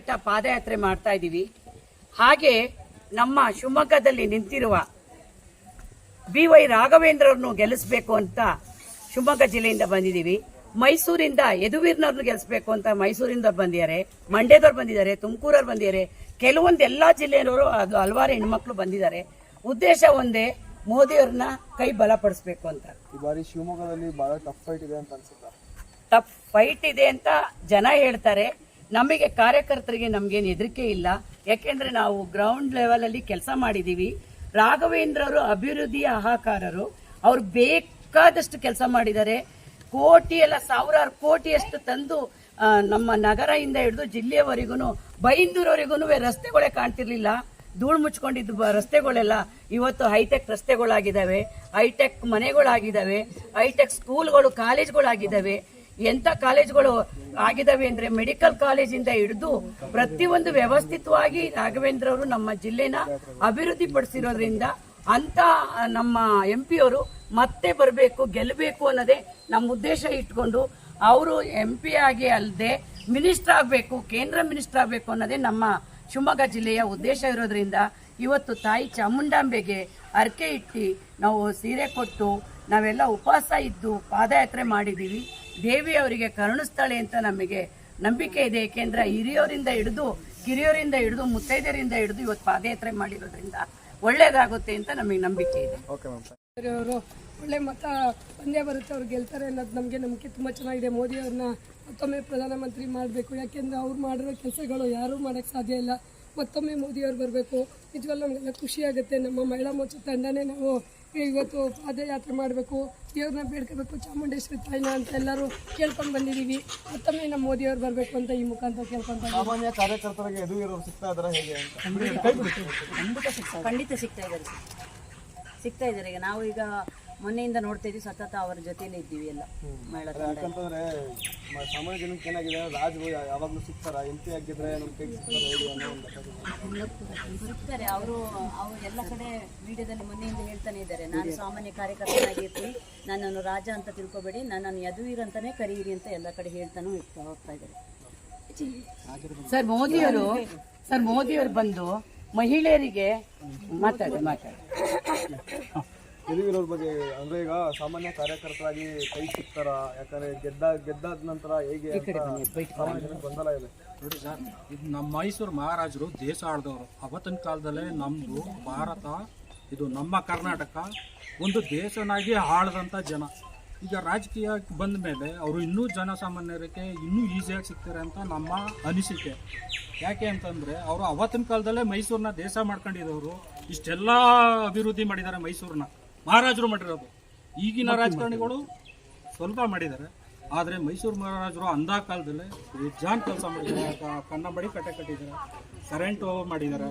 ಬೆಟ್ಟ ಪಾದಯಾತ್ರೆ ಮಾಡ್ತಾ ಇದ್ದೀವಿ. ಹಾಗೆ ನಮ್ಮ ಶಿವಮೊಗ್ಗದಲ್ಲಿ ನಿಂತಿರುವ ಬಿ ವೈ ರಾಘವೇಂದ್ರವ್ರನ್ನು ಗೆಲ್ಲಿಸ್ಬೇಕು ಅಂತ ಶಿವಮೊಗ್ಗ ಜಿಲ್ಲೆಯಿಂದ ಬಂದಿದ್ದೀವಿ. ಮೈಸೂರಿಂದ ಯದುವೀರ್ನವ್ರನ್ನ ಗೆಲ್ಲಿಸ್ಬೇಕು ಅಂತ ಮೈಸೂರಿಂದ ಬಂದಿದ್ದಾರೆ. ಮಂಡ್ಯದವ್ರು ಬಂದಿದ್ದಾರೆ ತುಮಕೂರವ್ರು ಬಂದಿದ್ದಾರೆ. ಕೆಲವೊಂದು ಎಲ್ಲ ಜಿಲ್ಲೆಯವರು ಅದು ಹಲವಾರು ಹೆಣ್ಮಕ್ಳು ಬಂದಿದ್ದಾರೆ. ಉದ್ದೇಶ ಒಂದೇ ಮೋದಿಯವ್ರನ್ನ ಕೈ ಬಲಪಡಿಸ್ಬೇಕು ಅಂತ. ಈ ಬಾರಿ ಶಿವಮೊಗ್ಗದಲ್ಲಿ ಬಹಳ ಟಫ್ ಫೈಟ್ ಇದೆ ಅಂತ ಅನ್ಸುತ್ತೆ? ಟಫ್ ಫೈಟ್ ಇದೆ ಅಂತ ಜನ ಹೇಳ್ತಾರೆ. ನಮಗೆ ಕಾರ್ಯಕರ್ತರಿಗೆ ನಮಗೇನು ಹೆದರಿಕೆ ಇಲ್ಲ. ಯಾಕೆಂದರೆ ನಾವು ಗ್ರೌಂಡ್ ಲೆವೆಲಲ್ಲಿ ಕೆಲಸ ಮಾಡಿದ್ದೀವಿ ರಾಘವೇಂದ್ರರು ಅಭಿವೃದ್ಧಿಯ ಆಹಾಕಾರರು ಅವ್ರು ಬೇಕಾದಷ್ಟು ಕೆಲಸ ಮಾಡಿದ್ದಾರೆ. ಕೋಟಿ ಎಲ್ಲ, ಸಾವಿರಾರು ಕೋಟಿಯಷ್ಟು ತಂದು ನಮ್ಮ ನಗರದಿಂದ ಹಿಡಿದು ಜಿಲ್ಲೆಯವರೆಗೂ ಬೈಂದೂರವರೆಗೂ ರಸ್ತೆಗಳೇ ಕಾಣ್ತಿರ್ಲಿಲ್ಲ. ಧೂಳು ಮುಚ್ಕೊಂಡಿದ್ದು ರಸ್ತೆಗಳೆಲ್ಲ ಇವತ್ತು ಹೈಟೆಕ್ ರಸ್ತೆಗಳಾಗಿದ್ದಾವೆ. ಹೈಟೆಕ್ ಮನೆಗಳಾಗಿದ್ದಾವೆ. ಹೈಟೆಕ್ ಸ್ಕೂಲ್ಗಳು, ಕಾಲೇಜ್ಗಳಾಗಿದ್ದಾವೆ. ಎಂಥ ಕಾಲೇಜ್ಗಳು ಆಗಿದಾವೆ ಅಂದ್ರೆ ಮೆಡಿಕಲ್ ಕಾಲೇಜಿಂದ ಹಿಡಿದು ಪ್ರತಿಯೊಂದು ವ್ಯವಸ್ಥಿತವಾಗಿ ರಾಘವೇಂದ್ರ ಅವರು ನಮ್ಮ ಜಿಲ್ಲೆನ ಅಭಿವೃದ್ಧಿ ಪಡಿಸಿರೋದ್ರಿಂದ ಅಂತ ನಮ್ಮ ಎಂ ಅವರು ಮತ್ತೆ ಬರಬೇಕು, ಗೆಲ್ಲಬೇಕು ಅನ್ನೋದೇ ನಮ್ಮ ಉದ್ದೇಶ ಇಟ್ಕೊಂಡು ಅವರು ಎಂ ಪಿ ಆಗಿ ಅಲ್ಲದೆ ಮಿನಿಸ್ಟರ್ ಆಗಬೇಕು, ಕೇಂದ್ರ ಮಿನಿಸ್ಟರ್ ಆಗಬೇಕು ಅನ್ನೋದೇ ನಮ್ಮ ಶಿವಮೊಗ್ಗ ಜಿಲ್ಲೆಯ ಉದ್ದೇಶ ಇರೋದ್ರಿಂದ ಇವತ್ತು ತಾಯಿ ಚಾಮುಂಡಾಂಬೆಗೆ ಅರ್ಕೆ ಇಟ್ಟು ನಾವು ಸೀರೆ ಕೊಟ್ಟು ನಾವೆಲ್ಲ ಉಪವಾಸ ಇದ್ದು ಪಾದಯಾತ್ರೆ ಮಾಡಿದ್ದೀವಿ. ದೇವಿ ಅವರಿಗೆ ಕರುಣಿಸ್ತಾಳೆ ಅಂತ ನಮಗೆ ನಂಬಿಕೆ ಇದೆ. ಏಕೆಂದ್ರೆ ಹಿರಿಯೋರಿಂದ ಹಿಡಿದು ಕಿರಿಯೋರಿಂದ ಹಿಡಿದು ಮುತ್ತೈದೆಯರಿಂದ ಹಿಡಿದು ಇವತ್ತು ಪಾದಯಾತ್ರೆ ಮಾಡಿರೋದ್ರಿಂದ ಒಳ್ಳೇದಾಗುತ್ತೆ ಅಂತ ನಮಗೆ ನಂಬಿಕೆ ಇದೆ. ಓಕೆ ಮ್ಯಾಮ್ ಅವರು ಒಳ್ಳೆ ಮತ ಪಂದ್ಯ ಬರುತ್ತೆ ಅವ್ರು ಗೆಲ್ತಾರೆ ಅನ್ನೋದು ನಮಗೆ ನಂಬಿಕೆ ತುಂಬ ಚೆನ್ನಾಗಿದೆ. ಮೋದಿ ಅವ್ರನ್ನ ಮತ್ತೊಮ್ಮೆ ಪ್ರಧಾನಮಂತ್ರಿ ಮಾಡಬೇಕು. ಯಾಕೆಂದರೆ ಅವ್ರು ಮಾಡಿರೋ ಕೆಲಸಗಳು ಯಾರೂ ಮಾಡೋಕ್ಕೆ ಸಾಧ್ಯ ಇಲ್ಲ. ಮತ್ತೊಮ್ಮೆ ಮೋದಿಯವ್ರು ಬರಬೇಕು. ನಿಜವಾಗ್ಲೂ ನಮಗೆಲ್ಲ ಖುಷಿಯಾಗುತ್ತೆ ನಮ್ಮ ಮಹಿಳಾ ಮೋರ್ಚಾ ತಂಡನೇ ನಾವು ಇವತ್ತು ಪಾದಯಾತ್ರೆ ಮಾಡಬೇಕು ದೇವ್ರನ್ನ ಬೇಡ್ಕೋಬೇಕು ಚಾಮುಂಡೇಶ್ವರಿ ತಾಯಿನ ಅಂತ ಎಲ್ಲರೂ ಕೇಳ್ಕೊಂಡು ಬಂದಿದ್ದೀವಿ ಮತ್ತೊಮ್ಮೆ ನಮ್ಮ ಮೋದಿ ಅವ್ರು ಬರಬೇಕು ಅಂತ ಈ ಮುಖಾಂತರ ಕೇಳ್ಕೊಂತ ಸಾಮಾನ್ಯ ಕಾರ್ಯಕರ್ತರಿಗೆ ಎದು ಇರೋರು ಸಿಗ್ತಾ ಇದಾರೆ ಹೇಗೆ ಅಂತ? ಖಂಡಿತ ಸಿಗ್ತಾ ಇದ್ದಾರೆ. ಸಿಗ್ತಾ ಇದ್ದಾರೆ. ಈಗ ನಾವು ಈಗ ಮೊನ್ನೆಯಿಂದ ನೋಡ್ತಾ ಇದ್ದೀವಿ ಸತತ ಅವರ ಜೊತೆಲೇ ಇದ್ದೀವಿ ಎಲ್ಲ ಮಹಿಳಾ ತಂಡ ಯಾಕಂತಂದ್ರೆ ಮ- ಸಾಮಾನ್ಯ ಜನಕ್ಕೆ ಏನಾಗಿದೆ ಯಾವಾಗ್ಲೂ ಸಿಗ್ತಾರ ಎಂ ಪಿ ಆಗಿದ್ರೆ ನಮ್ಮ ಕೈಗೆ ಸಿಗ್ತಾರ ಹೇಗೆ ಅನ್ನೋ ಒಂದು ಲೆಕ್ಕದಲ್ಲಿ. ಸಿಗ್ತಾರೆ ಅವರು ಅವರು ಎಲ್ಲ ಕಡೆ ವಿಡಿಯೋದಲ್ಲಿ ಮೊನ್ನೆಯಿಂದ ಹೇಳ್ತಾನೆ ಇದ್ದಾರೆ ನಾನು ಸಾಮಾನ್ಯ ಕಾರ್ಯಕರ್ತನಾಗಿರ್ತೀನಿ ನನ್ನನ್ನು ರಾಜ ಅಂತ ತಿಳ್ಕೊಬೇಡಿ ನನ್ನನ್ನು ಯದುವೀರ್ ಅಂತಾನೆ ಕರೀರಿ ಅಂತ ಎಲ್ಲ ಕಡೆ ಹೇಳ್ತಾನೂ ಇರ್ತಾ ಹೋಗ್ತಾ ಇದ್ದಾರೆ ಸರ್ ಮೋದಿಯವರು ಸರ್ ಮೋದಿಯವರು ಬಂದು ಮಹಿಳೆಯರಿಗೆ ಮಾತಾಡಿ ಮಾತಾಡಿ ಇರೋರ ಬಗ್ಗೆ ಅಂದ್ರೆ ಈಗ ಸಾಮಾನ್ಯ ಕಾರ್ಯಕರ್ತರಾಗಿ ಕೈ ಸಿಗ್ತಾರ ಯಾಕಂದ್ರೆ ಗೆದ್ದ ಗೆದ್ದಾದ ನಂತರ ಹೇಗೆ ಬಂದಲ್ಲ ಸಾಮಾನ್ಯ ಗೊಂದಲ ಇದೆ. ನೋಡಿ ಸರ್ ಇದು ನಮ್ಮ ಮೈಸೂರು ಮಹಾರಾಜರು ದೇಶ ಆಳ್ದವರು ಅವತ್ತಿನ ಕಾಲದಲ್ಲೇ ನಮ್ಮದು ಭಾರತ ಇದು ನಮ್ಮ ಕರ್ನಾಟಕ ಒಂದು ದೇಶನಾಗಿ ಆಳ್ದಂಥ ಜನ. ಈಗ ರಾಜಕೀಯಕ್ಕೆ ಬಂದ ಮೇಲೆ ಅವರು ಇನ್ನೂ ಜನಸಾಮಾನ್ಯರಿಗೆ ಇನ್ನೂ ಈಸಿಯಾಗಿ ಸಿಗ್ತಾರೆ ಅಂತ ನಮ್ಮ ಅನಿಸಿಕೆ. ಯಾಕೆ ಅಂತಂದರೆ ಅವರು ಅವತ್ತಿನ ಕಾಲದಲ್ಲೇ ಮೈಸೂರನ್ನ ದೇಶ ಮಾಡ್ಕೊಂಡಿದ್ದವರು ಇಷ್ಟೆಲ್ಲ ಅಭಿವೃದ್ಧಿ ಮಾಡಿದ್ದಾರೆ ಮೈಸೂರನ್ನ. ಮಹಾರಾಜರು ಮಾಡಿರೋದು ಈಗಿನ ರಾಜಕಾರಣಿಗಳು ಸ್ವಲ್ಪ ಮಾಡಿದ್ದಾರೆ. ಆದರೆ ಮೈಸೂರು ಮಹಾರಾಜರು ಅಂಧ ಕಾಲದಲ್ಲಿ ಹೆಜ್ಜಾನ್ ಕೆಲಸ ಮಾಡಿದ್ದಾರೆ. ಕನ್ನಂಬಡಿ ಕಟ್ಟೆ ಕಟ್ಟಿದ್ದಾರೆ. ಕರೆಂಟು ಮಾಡಿದ್ದಾರೆ.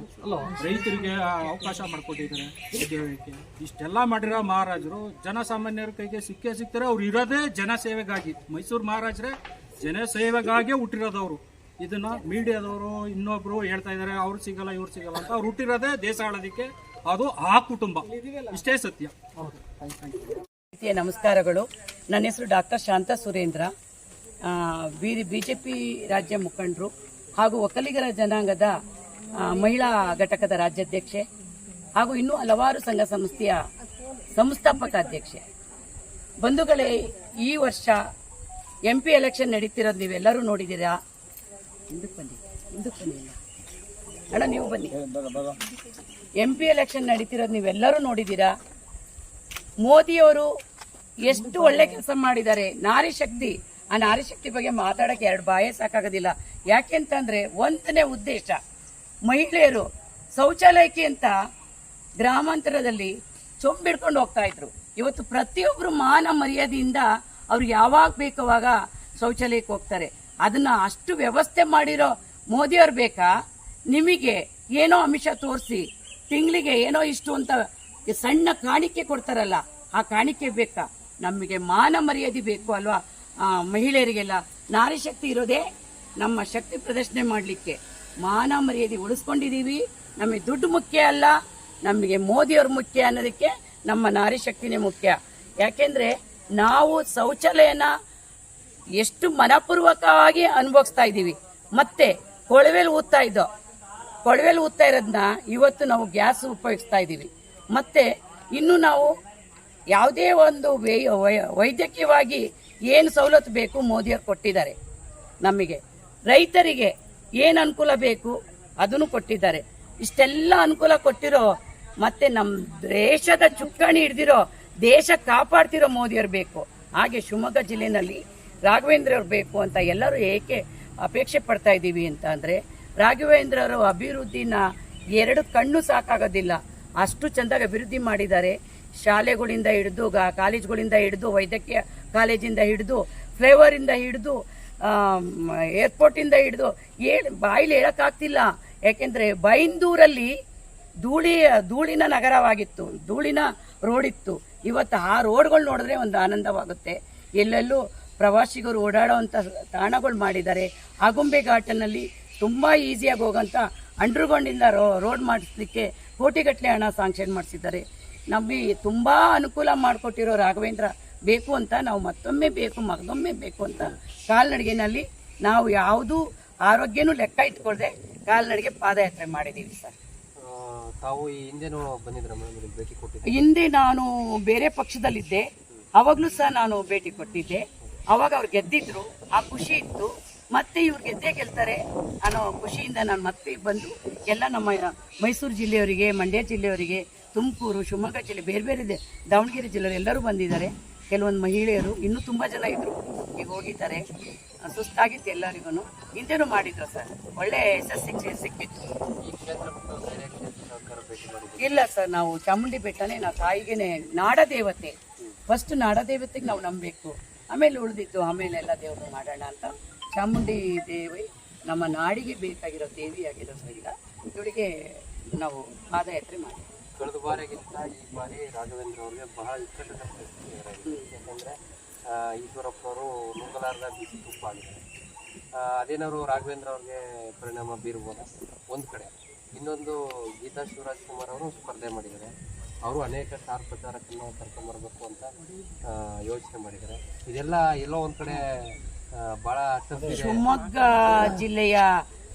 ರೈತರಿಗೆ ಅವಕಾಶ ಮಾಡಿಕೊಟ್ಟಿದ್ದಾರೆ ಉದ್ಯೋಗಕ್ಕೆ. ಇಷ್ಟೆಲ್ಲ ಮಾಡಿರೋ ಮಹಾರಾಜರು ಜನಸಾಮಾನ್ಯರ ಕೈಗೆ ಸಿಕ್ಕೇ ಸಿಗ್ತಾರೆ ಅವ್ರು ಇರೋದೇ ಜನಸೇವೆಗಾಗಿ. ಮೈಸೂರು ಮಹಾರಾಜರೇ ಜನಸೇವೆಗಾಗಿ ಹುಟ್ಟಿರೋದವರು ಇದನ್ನು ಮೀಡಿಯಾದವರು ಇನ್ನೊಬ್ಬರು ಹೇಳ್ತಾ ಇದ್ದಾರೆ ಅವ್ರು ಸಿಗಲ್ಲ ಇವ್ರು ಸಿಗಲ್ಲ ಅಂತ ಅವ್ರು ಹುಟ್ಟಿರೋದೇ ದೇಶ ಆಳೋದಕ್ಕೆ ಅದು ಆ ಕುಟುಂಬ. ಇಷ್ಟೇ ಸತ್ಯ. ನಮಸ್ಕಾರಗಳು. ನನ್ನ ಹೆಸರು ಡಾಕ್ಟರ್ ಶಾಂತ ಸುರೇಂದ್ರ. ಆ, ಬಿ ಬಿಜೆಪಿ ರಾಜ್ಯ ಮುಖಂಡರು ಹಾಗೂ ಒಕ್ಕಲಿಗರ ಜನಾಂಗದ ಮಹಿಳಾ ಘಟಕದ ರಾಜ್ಯಾಧ್ಯಕ್ಷೆ ಹಾಗೂ ಇನ್ನೂ ಹಲವಾರು ಸಂಘ ಸಂಸ್ಥೆಯ ಸಂಸ್ಥಾಪಕ ಅಧ್ಯಕ್ಷೆ. ಬಂಧುಗಳೇ ಈ ವರ್ಷ ಎಂ ಪಿ ಎಲೆಕ್ಷನ್ ನಡೀತಿರೋದು ನೀವೆಲ್ಲರೂ ನೋಡಿದ್ದೀರಾ? ಹಿಂದಕ್ಕೆ ಬನ್ನಿ. ಹಿಂದಕ್ಕೆ ಬನ್ನಿ. ಇಲ್ಲ. ಅಣ್ಣ, ನೀವು ಬನ್ನಿ. ಎಂ ಪಿ ಎಲೆಕ್ಷನ್ ನಡೀತಿರೋದು ನೀವೆಲ್ಲರೂ ನೋಡಿದ್ದೀರಾ? ಮೋದಿಯವರು ಎಷ್ಟು ಒಳ್ಳೆ ಕೆಲಸ ಮಾಡಿದ್ದಾರೆ. ನಾರಿ ಶಕ್ತಿ. ಆ ನಾರಿ ಶಕ್ತಿ ಬಗ್ಗೆ ಮಾತಾಡಕ್ಕೆ ಎರಡು ಬಾಯೇ ಸಾಕಾಗೋದಿಲ್ಲ. ಯಾಕೆಂತಂದ್ರೆ ಒಂದನೇ ಉದ್ದೇಶ, ಮಹಿಳೆಯರು ಶೌಚಾಲಯಕ್ಕೆ ಅಂತ ಗ್ರಾಮಾಂತರದಲ್ಲಿ ಚೊಂಬಿಡ್ಕೊಂಡು ಹೋಗ್ತಾ ಇದ್ರು. ಇವತ್ತು ಪ್ರತಿಯೊಬ್ಬರು ಮಾನ ಮರ್ಯಾದೆಯಿಂದ ಅವ್ರು ಯಾವಾಗ ಬೇಕವಾಗ ಶೌಚಾಲಯಕ್ಕೆ ಹೋಗ್ತಾರೆ. ಅದನ್ನ ಅಷ್ಟು ವ್ಯವಸ್ಥೆ ಮಾಡಿರೋ ಮೋದಿಯವ್ರು ಬೇಕಾ? ನಿಮಗೆ ಏನೋ ಅಂಶ ತೋರಿಸಿ, ತಿಂಗಳಿಗೆ ಏನೋ ಇಷ್ಟು ಅಂತ ಸಣ್ಣ ಕಾಣಿಕೆ ಕೊಡ್ತಾರಲ್ಲ, ಆ ಕಾಣಿಕೆ ಬೇಕಾ? ನಮಗೆ ಮಾನ ಮರ್ಯಾದೆ ಬೇಕು ಅಲ್ವಾ? ಮಹಿಳೆಯರಿಗೆಲ್ಲ ನಾರಿ ಶಕ್ತಿ ಇರೋದೇ ನಮ್ಮ ಶಕ್ತಿ ಪ್ರದರ್ಶನ ಮಾಡಲಿಕ್ಕೆ. ಮಾನ ಮರ್ಯಾದೆ ಉಳಿಸ್ಕೊಂಡಿದ್ದೀವಿ ನಮಗೆ ದುಡ್ಡು ಮುಖ್ಯ ಅಲ್ಲ, ನಮಗೆ ಮೋದಿಯವ್ರು ಮುಖ್ಯ ಅನ್ನೋದಕ್ಕೆ ನಮ್ಮ ನಾರಿ ಶಕ್ತಿನೇ ಮುಖ್ಯ. ಯಾಕೆಂದ್ರೆ ನಾವು ಶೌಚಾಲಯನ ಎಷ್ಟು ಮನಪೂರ್ವಕವಾಗಿ ಅನುಭವಿಸ್ತಾ ಇದ್ದೀವಿ. ಮತ್ತೆ ಕೊಳವೆಲಿ ಊದ್ತಾ ಇದ್ದೋ ಕೊಳವೆಲಿ ಊದ್ತಾ ಇರೋದನ್ನ ಇವತ್ತು ನಾವು ಗ್ಯಾಸ್ ಉಪಯೋಗಿಸ್ತಾ ಇದ್ದೀವಿ. ಮತ್ತು ಇನ್ನು ನಾವು ಯಾವುದೇ ಒಂದು ವೈ- ವೈದ್ಯಕೀಯವಾಗಿ ಏನು ಸವಲತ್ತು ಬೇಕು ಮೋದಿಯವರು ಕೊಟ್ಟಿದ್ದಾರೆ ನಮಗೆ. ರೈತರಿಗೆ ಏನು ಅನುಕೂಲ ಬೇಕು ಅದನ್ನು ಕೊಟ್ಟಿದ್ದಾರೆ. ಇಷ್ಟೆಲ್ಲ ಅನುಕೂಲ ಕೊಟ್ಟಿರೋ ಮತ್ತೆ ನಮ್ಮ ದೇಶದ ಚುಕ್ಕಾಣಿ ಹಿಡ್ದಿರೋ ದೇಶ ಕಾಪಾಡ್ತಿರೋ ಮೋದಿಯವರು ಬೇಕು. ಹಾಗೆ ಶಿವಮೊಗ್ಗ ಜಿಲ್ಲೆಯಲ್ಲಿ ರಾಘವೇಂದ್ರ ಅವ್ರು ಬೇಕು ಅಂತ ಎಲ್ಲರೂ ಏಕೆ ಅಪೇಕ್ಷೆ ಪಡ್ತಾ ಇದ್ದೀವಿ ಅಂತ ಅಂದರೆ ರಾಘವೇಂದ್ರ ಅವರು ಅಭಿವೃದ್ಧಿನ ಎರಡು ಕಣ್ಣು ಸಾಕಾಗೋದಿಲ್ಲ. ಅಷ್ಟು ಚೆಂದಾಗಿ ಅಭಿವೃದ್ಧಿ ಮಾಡಿದ್ದಾರೆ. ಶಾಲೆಗಳಿಂದ ಹಿಡಿದು, ಗಾ- ಕಾಲೇಜ್ಗಳಿಂದ ಹಿಡಿದು, ವೈದ್ಯಕೀಯ ಕಾಲೇಜಿಂದ ಹಿಡಿದು, ಫ್ಲೇವರಿಂದ ಹಿಡಿದು ಏರ್ಪೋರ್ಟಿಂದ ಹಿಡಿದು ಹೇಳಿ ಬಾಯಿಲಿ ಹೇಳೋಕ್ಕಾಗ್ತಿಲ್ಲ. ಯಾಕೆಂದರೆ ಬೈಂದೂರಲ್ಲಿ ಧೂಳಿ, ಧೂಳಿನ ನಗರವಾಗಿತ್ತು, ಧೂಳಿನ ರೋಡ್ ಇತ್ತು ಇವತ್ತು ಆ ರೋಡ್ಗಳು ನೋಡಿದ್ರೆ ಒಂದು ಆನಂದವಾಗುತ್ತೆ. ಎಲ್ಲೆಲ್ಲೂ ಪ್ರವಾಸಿಗರು ಓಡಾಡೋವಂಥ ತಾಣಗಳು ಮಾಡಿದ್ದಾರೆ. ಆಗುಂಬೆ ಘಾಟನಲ್ಲಿ ತುಂಬ ಈಸಿಯಾಗಿ ಹೋಗೋಂಥ ಅಂಡರ್ಗ್ರೌಂಡಿಂದ ರೋ ರೋಡ್ ಮಾಡಿಸ್ಲಿಕ್ಕೆ ಕೋಟಿಗಟ್ಟಲೆ ಹಣ ಸಾಂಕ್ಷನ್ ಮಾಡಿಸಿದ್ದಾರೆ. ನಮಗೆ ತುಂಬ ಅನುಕೂಲ ಮಾಡಿಕೊಟ್ಟಿರೋ ರಾಘವೇಂದ್ರ ಬೇಕು ಅಂತ ನಾವು ಮತ್ತೊಮ್ಮೆ ಬೇಕು ಮಗದೊಮ್ಮೆ ಬೇಕು ಅಂತ ಕಾಲ್ನಡಿಗೆನಲ್ಲಿ ನಾವು ಯಾವುದೂ ಆರೋಗ್ಯನೂ ಲೆಕ್ಕ ಇಟ್ಕೊಳ್ಳದೆ ಕಾಲ್ನಡಿಗೆ ಪಾದಯಾತ್ರೆ ಮಾಡಿದ್ದೀವಿ ಸರ್. ತಾವು ಈ ಹಿಂದೆನೂ ಬಂದಿದ್ರ ಹಿಂದೆ ನಾನು ಬೇರೆ ಪಕ್ಷದಲ್ಲಿದ್ದೆ ಅವಾಗಲೂ ಸಹ ನಾನು ಭೇಟಿ ಕೊಟ್ಟಿದ್ದೆ. ಅವಾಗ ಅವ್ರು ಗೆದ್ದಿದ್ರು ಆ ಖುಷಿ ಇತ್ತು. ಮತ್ತೆ ಇವ್ರು ಗೆದ್ದೇ ಗೆಲ್ತಾರೆ ಅನ್ನೋ ಖುಷಿಯಿಂದ ನಾನು ಮತ್ತೆ ಬಂದು ಎಲ್ಲ ನಮ್ಮ ಮೈಸೂರು ಜಿಲ್ಲೆಯವರಿಗೆ, ಮಂಡ್ಯ ಜಿಲ್ಲೆಯವರಿಗೆ, ತುಮಕೂರು, ಶಿವಮೊಗ್ಗ ಜಿಲ್ಲೆ, ಬೇರೆ ಬೇರೆ ಇದೆ ದಾವಣಗೆರೆ ಜಿಲ್ಲೆಯವರು ಎಲ್ಲರೂ ಬಂದಿದ್ದಾರೆ. ಕೆಲವೊಂದು ಮಹಿಳೆಯರು, ಇನ್ನೂ ತುಂಬ ಜನ ಇದ್ರು. ಈಗ ಹೋಗಿದ್ದಾರೆ. ಸುಸ್ತಾಗಿತ್ತು ಎಲ್ಲರಿಗೂ ಹಿಂದೆನೂ ಮಾಡಿದ್ರು ಸರ್. ಒಳ್ಳೆ ಯಶಸ್ಸಿಗೆ ಸಿಕ್ಕಿತ್ತು. ಇಲ್ಲ ಸರ್, ನಾವು ಚಾಮುಂಡಿ ಬೆಟ್ಟನೇ, ನಾವು ತಾಯಿಗೇನೆ ನಾಡ ದೇವತೆ ಫಸ್ಟ್ ನಾಡ ದೇವತೆಗೆ ನಾವು ನಂಬಬೇಕು. ಆಮೇಲೆ ಉಳಿದಿದ್ದು ಆಮೇಲೆ ಎಲ್ಲ ದೇವರು ಮಾಡೋಣ ಅಂತ ಚಾಮುಂಡಿ ದೇವಿ ನಮ್ಮ ನಾಡಿಗೆ ಬೇಕಾಗಿರೋ ದೇವಿಯಾಗಿರೋದ್ರಿಂದ ಇವಳಿಗೆ ನಾವು ಪಾದಯಾತ್ರೆ ಮಾಡಿ ಕಳೆದ ಬಾರಿಗಿಂತ ಈ ಬಾರಿ ರಾಘವೇಂದ್ರ ಅವ್ರಿಗೆ ಬಹಳ ಇಕ್ಕಟ್ಟಿನ ಯಾಕಂದ್ರೆ ಈಶ್ವರಪ್ಪ ಈಶ್ವರಪ್ಪನವರು ನುಂಗಲಾರದ ಬಿಸಿ ತುಪ್ಪ ಆಗಿದ್ದಾರೆ ಅದೇನಾದ್ರು ರಾಘವೇಂದ್ರ ಅವ್ರಿಗೆ ಪರಿಣಾಮ ಬೀರ್ಬೋದು? ಒಂದು ಕಡೆ. ಇನ್ನೊಂದು ಗೀತಾ ಶಿವರಾಜ್ ಕುಮಾರ್ ಅವರು ಸ್ಪರ್ಧೆ ಮಾಡಿದ್ದಾರೆ. ಅವರು ಅನೇಕ ಸ್ಟಾರ್ ಪ್ರಚಾರಕ್ಕೆ ಕರ್ಕೊಂಬರ್ಬೇಕು ಅಂತ ಯೋಚನೆ ಮಾಡಿದ್ದಾರೆ. ಇದೆಲ್ಲ ಎಲ್ಲೋ ಒಂದು ಕಡೆ ಶಿವಮೊಗ್ಗ ಜಿಲ್ಲೆಯ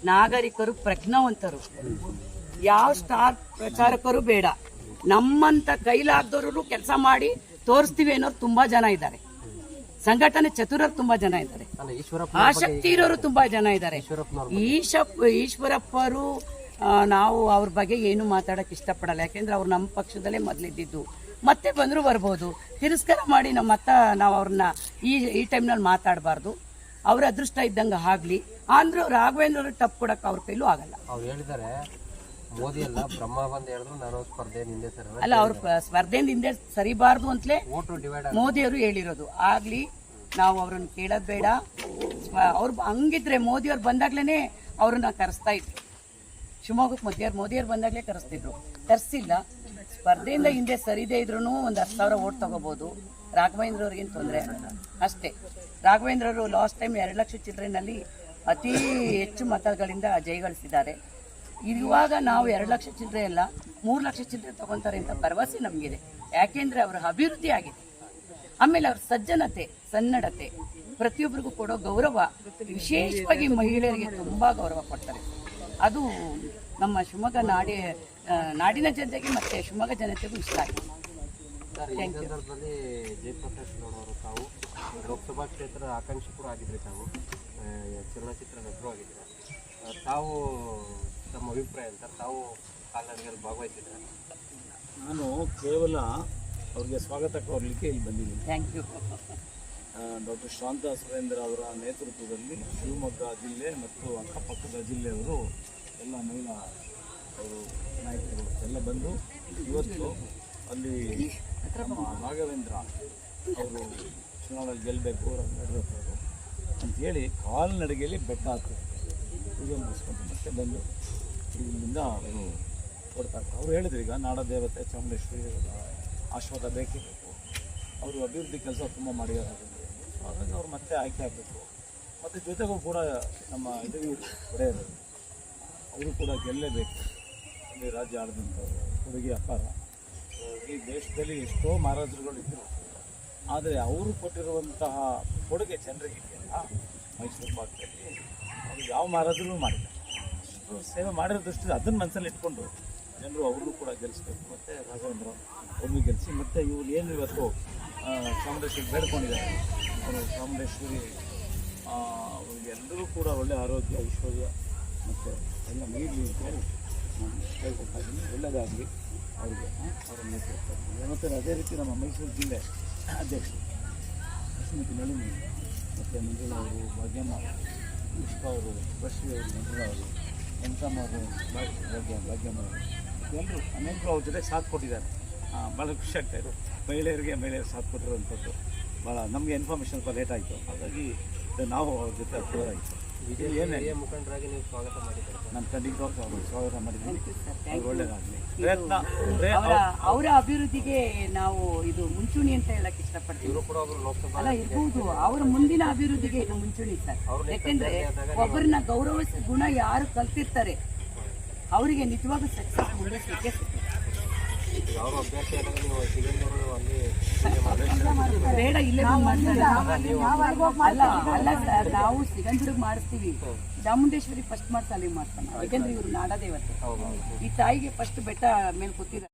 ನಾಗರಿಕರು ಪ್ರಜ್ಞಾವಂತರು. ಯಾವ ಸ್ಟಾರ್ ಪ್ರಚಾರಕರು ಬೇಡ. ನಮ್ಮಂತ ಕೈಲಾಗ್ದವರು ಕೆಲಸ ಮಾಡಿ ತೋರಿಸ್ತೀವಿ ಅನ್ನೋರು ತುಂಬಾ ಜನ ಇದ್ದಾರೆ. ಸಂಘಟನೆ ಚತುರರು ತುಂಬಾ ಜನ ಇದ್ದಾರೆ. ಆಸಕ್ತಿ ಇರೋರು ತುಂಬಾ ಜನ ಇದ್ದಾರೆ. ಈಶಪ್ಪ ಈಶಪ್ ಈಶ್ವರಪ್ಪರು ನಾವು ಅವ್ರ ಬಗ್ಗೆ ಏನು ಮಾತಾಡಕ್ ಇಷ್ಟಪಡಲ್ಲ. ಯಾಕೆಂದ್ರೆ ಅವ್ರು ನಮ್ಮ ಪಕ್ಷದಲ್ಲೇ ಮೊದಲಿದ್ದಿದ್ದು. ಮತ್ತೆ ಬಂದರೂ ಬರ್ಬೋದು. ತಿರಸ್ಕಾರ ಮಾಡಿ ನಮ್ಮ ಅತ್ತ ನಾವು ಅವ್ರನ್ನ ಈ ಈ ಟೈಮ್ನಲ್ಲಿ ಮಾತಾಡಬಾರ್ದು. ಅವ್ರ ಅದೃಷ್ಟ ಇದ್ದಂಗೆ ಆಗಲಿ. ಅಂದರೂ ರಾಘವೇಂದ್ರ ಟಪ್ ತಪ್ಪು ಕೊಡಕ್ಕೆ ಅವ್ರ ಕೈಲೂ ಆಗಲ್ಲ. ಅವ್ರು ಹೇಳಿದ್ದಾರೆ ಮೋದಿ ಅಲ್ಲ ಬ್ರಹ್ಮ ಬಂದು ಹೇಳಿದ್ರು ನಾನು ಸ್ಪರ್ಧೆ ನಿಂದೆ ಸರ್ ಅಲ್ಲ ಅವ್ರ ಸ್ಪರ್ಧೆಯಿಂದ ಹಿಂದೆ ಸರಿಬಾರ್ದು ಅಂತಲೇ ಮೋದಿಯವರು ಹೇಳಿರೋದು. ಆಗಲಿ ನಾವು ಅವ್ರನ್ನ ಕೇಳೋದು ಬೇಡ. ಅವ್ರು ಹಂಗಿದ್ರೆ ಮೋದಿಯವ್ರು ಬಂದಾಗ್ಲೇ ಅವ್ರನ್ನ ಕರೆಸ್ತಾ ಇದ್ರು. ಶಿವಮೊಗ್ಗಕ್ಕೆ ಮೋದಿಯವ್ರು ಮೋದಿಯವ್ರು ಬಂದಾಗಲೇ ಕರೆಸ್ತಿದ್ರು. ಕರೆಸಿಲ್ಲ. ಸ್ಪರ್ಧೆಯಿಂದ ಹಿಂದೆ ಸರಿದೇ ಇದ್ರೂ ಒಂದು ಹತ್ತು ಸಾವಿರ ಓಟ್ ತಗೋಬೋದು. ರಾಘವೇಂದ್ರ ಅವ್ರಿಗೇನು ತೊಂದರೆ? ಅಷ್ಟೇ. ರಾಘವೇಂದ್ರ ಅವರು ಲಾಸ್ಟ್ ಟೈಮ್ ಎರಡು ಲಕ್ಷ ಚಿಲ್ಡ್ರೆನಲ್ಲಿ ಅತಿ ಹೆಚ್ಚು ಮತಗಳಿಂದ ಜಯಗಳಿಸಿದ್ದಾರೆ. ಇವಾಗ ನಾವು ಎರಡು ಲಕ್ಷ ಚಿಲ್ಲರೆ ಅಲ್ಲ, ಮೂರು ಲಕ್ಷ ಚಿಲ್ಲರೆ ತಗೊಂತಾರೆ ಅಂತ ಭರವಸೆ ನಮಗಿದೆ. ಯಾಕೆಂದ್ರೆ ಅವರ ಅಭಿವೃದ್ಧಿ ಆಗಿದೆ. ಆಮೇಲೆ ಅವ್ರ ಸಜ್ಜನತೆ, ಸನ್ನಡತೆ ಪ್ರತಿಯೊಬ್ಬರಿಗೂ ಕೊಡೋ ಗೌರವ ವಿಶೇಷವಾಗಿ ಮಹಿಳೆಯರಿಗೆ ತುಂಬಾ ಗೌರವ ಕೊಡ್ತಾರೆ. ಅದು ನಮ್ಮ ಶಿವಮೊಗ್ಗ ನಾಡಿ ನಾಡಿನ ಜನತೆಗೆ ಮತ್ತೆ ಶಿವಮೊಗ್ಗ ಜನತೆಗೂ ಇಷ್ಟ ಆಗಿದೆ. ಸಂದರ್ಭದಲ್ಲಿ ಜಯಪ್ರಕಾಶ್ ಗೌಡ ಅವರು ತಾವು ಲೋಕಸಭಾ ಕ್ಷೇತ್ರದ ಆಕಾಂಕ್ಷಿ ಕೂಡ ಆಗಿದ್ರಿ ತಾವು ಆ, ಚಲನಚಿತ್ರ ನಟರು ಆಗಿದ್ದೀರ ಆ, ತಾವು ತಮ್ಮ ಅಭಿಪ್ರಾಯ ಅಂತ ತಾವು ಕಾಲ್ನಡಿಗೆಯಲ್ಲಿ ಭಾಗವಹಿಸಿದ್ರೆ? ನಾನು ಕೇವಲ ಅವ್ರಿಗೆ ಸ್ವಾಗತ ಕೋರ್ಲಿಕ್ಕೆ ಇಲ್ಲಿ ಬಂದಿದ್ದೀನಿ. Thank you doctor Shanta Surendra ಅವರ ನೇತೃತ್ವದಲ್ಲಿ ಶಿವಮೊಗ್ಗ ಜಿಲ್ಲೆ ಮತ್ತು ಅಕ್ಕಪಕ್ಕದ ಜಿಲ್ಲೆಯವರು ಎಲ್ಲ ಮಹಿಳಾ ಅವರು, ನಾಯಕರು ಎಲ್ಲ ಬಂದು ಇವತ್ತು ಅಲ್ಲಿ ರಾಘವೇಂದ್ರ ಅವರು ಚುನಾವಣೆ ಗೆಲ್ಲಬೇಕು ನಡೆದವರು ಅಂತೇಳಿ ಕಾಲ್ನಡಿಗೆಯಲ್ಲಿ ಬೆಟ್ಟ ಹಾಕ್ತಾರೆ ಪೂಜೆ ಮುಗಿಸ್ಕೊಂಡು ಮತ್ತೆ ಬಂದು ಇಲ್ಲಿಂದ ಅವರು ಕೊಡ್ತಾರೆ ಅವರು ಹೇಳಿದ್ರು ಈಗ ನಾಡ ದೇವತೆ, ಚಾಮುಂಡೇಶ್ವರಿ ಆಶ್ವಾದ ಬೇಕೇ ಬೇಕು. ಅವರು ಅಭಿವೃದ್ಧಿ ಕೆಲಸ ತುಂಬ ಮಾಡಿದ್ದಾರೆ. ಹಾಗಾಗಿ ಅವ್ರು ಮತ್ತೆ ಆಯ್ಕೆ ಆಗಬೇಕು. ಮತ್ತು ಜೊತೆಗೂ ಕೂಡ ನಮ್ಮ ಇದು ಒಡೆಯರು ಅವರು ಕೂಡ ಗೆಲ್ಲಲೇಬೇಕು. ಅಲ್ಲಿ ರಾಜ್ಯ ಆಡಿದಂಥವ್ರು ಕೊಡುಗೆ ಅಪಾರ. ಈ ದೇಶದಲ್ಲಿ ಎಷ್ಟೋ ಮಹಾರಾಜರುಗಳು ಇದ್ದರು ಆದರೆ ಅವರು ಕೊಟ್ಟಿರುವಂತಹ ಕೊಡುಗೆ ಜನರಿಗೆ ಇದೆಯಲ್ಲ, ಮೈಸೂರು ಭಾಗದಲ್ಲಿ ಅವರು ಯಾವ ಮಹಾರಾಜರು ಮಾಡಿಲ್ಲ. ಅಷ್ಟು ಸೇವೆ ಮಾಡಿರೋ ದೃಷ್ಟಿಯಲ್ಲಿ ಅದನ್ನ ಮನಸ್ಸಲ್ಲಿ ಇಟ್ಕೊಂಡು ಜನರು ಅವ್ರಿಗೂ ಕೂಡ ಗೆಲ್ಲಿಸ್ಬೇಕು. ಮತ್ತು ರಾಘವೇಂದ್ರ ಅವ್ರನ್ನೂ ಗೆಲ್ಲಿಸಿ, ಮತ್ತು ಇವ್ರು ಏನು ಇವತ್ತು ಚಾಮುಂಡೇಶ್ವರಿ ಬೇಡ್ಕೊಂಡಿದ್ದಾರೆ. ಅವರು ಚಾಮುಂಡೇಶ್ವರಿ ಅವ್ರಿಗೆಲ್ಲರೂ ಕೂಡ ಒಳ್ಳೆಯ ಆರೋಗ್ಯ, ಐಶ್ವರ್ಯ ಮತ್ತು ಎಲ್ಲ ನೀಡಲಿ ಅಂತ ಹೇಳಿ ನಾನು ಇದ್ದೀನಿ. ಒಳ್ಳೆಯದಾಗಲಿ ಅವರಿಗೆ ಅವರ ನೇತೃತ್ವ ಮತ್ತು ಅದೇ ರೀತಿ ನಮ್ಮ ಮೈಸೂರು ಜಿಲ್ಲೆ ಅಧ್ಯಕ್ಷ ಶ್ರೀಮತಿ ನಳಿನಿ ಮತ್ತು ಮಂಜುಳಾ ಅವರು, ಭಾಗ್ಯಮ್ಮ ಪುಷ್ಪ ಅವರು ಬಶ್ರೀ ಅವರು, ಮಂಜುಳಾ ಅವರು ಎಂತಮ್ಮ ಅವರು, ಭಾಗ್ಯ ಭಾಗ್ಯಮ್ಮ ಅವರು, ಎಲ್ಲರೂ ಅನೇಕರು ಅವ್ರ ಜೊತೆ ಸಾಥ್ ಕೊಟ್ಟಿದ್ದಾರೆ. ಭಾಳ ಖುಷಿ ಆಗ್ತಾ ಇದ್ರು ಮಹಿಳೆಯರಿಗೆ ಮಹಿಳೆಯರು ಸಾಥ್ ಕೊಟ್ಟಿರುವಂಥದ್ದು ಭಾಳ ನಮಗೆ ಇನ್ಫಾರ್ಮೇಷನ್ ಸ್ವಲ್ಪ ಲೇಟ್ ಆಯಿತು. ಹಾಗಾಗಿ ನಾವು ಅವ್ರ ಜೊತೆ ಹತ್ತಿರದಾಯಿತು ಏನೇ ಹಿರಿಯ ಮುಖಂಡರಾಗಿ ನೀವು ಸ್ವಾಗತ ಮಾಡಿದ್ದೀರಿ ಅವರು ಸ್ವಾಗತ ಮಾಡಿದ್ದೀನಿ ಅವ್ರು ಒಳ್ಳೆಯದಾಗಲಿ ಪ್ರಯತ್ನ ಅವರ ಅವರ ಅಭಿವೃದ್ಧಿಗೆ ನಾವು ಇದು ಮುಂಚೂಣಿ ಅಂತ ಹೇಳಕ್ ಇಷ್ಟಪಡ್ತೀವಿ ಇವರು ಕೂಡ ಒಬ್ಬರು ಲೋಕಸಭಾ ಅಲ್ಲ ಇರ್ಬೋದು. ಅವರ ಮುಂದಿನ ಅಭಿವೃದ್ಧಿಗೆ ಇದು ಮುಂಚೂಣಿ ಸರ್. ಯಾಕೆಂದ್ರೆ ಒಬ್ಬರನ್ನ ಗೌರವಿಸ ಗುಣ ಯಾರು ಕಲ್ತಿರ್ತಾರೆ ಅವರಿಗೆ ನಿಜವಾಗೂ ಸಕ್ಸಸ್ ಮುಂದೆ ಬೇಡ ಇಲ್ಲೇ. ಅಲ್ಲ ಅಲ್ಲ ಸರ್ ನಾವು ಸಿಗಂದೂರಿಗೆ ಮಾಡಿಸ್ತೀವಿ. ಚಾಮುಂಡೇಶ್ವರಿ ಫಸ್ಟ್ ಮಾಡ್ತಾ ಅಲ್ಲಿ ಮಾಡ್ತಾನೆ ಯಾಕೆಂದ್ರೆ ಇವರು ನಾಡದೇವತೆ. ಈ ತಾಯಿಗೆ ಫಸ್ಟ್ ಬೆಟ್ಟ ಮೇಲೆ ಕೂತಿದ್ದಾರೆ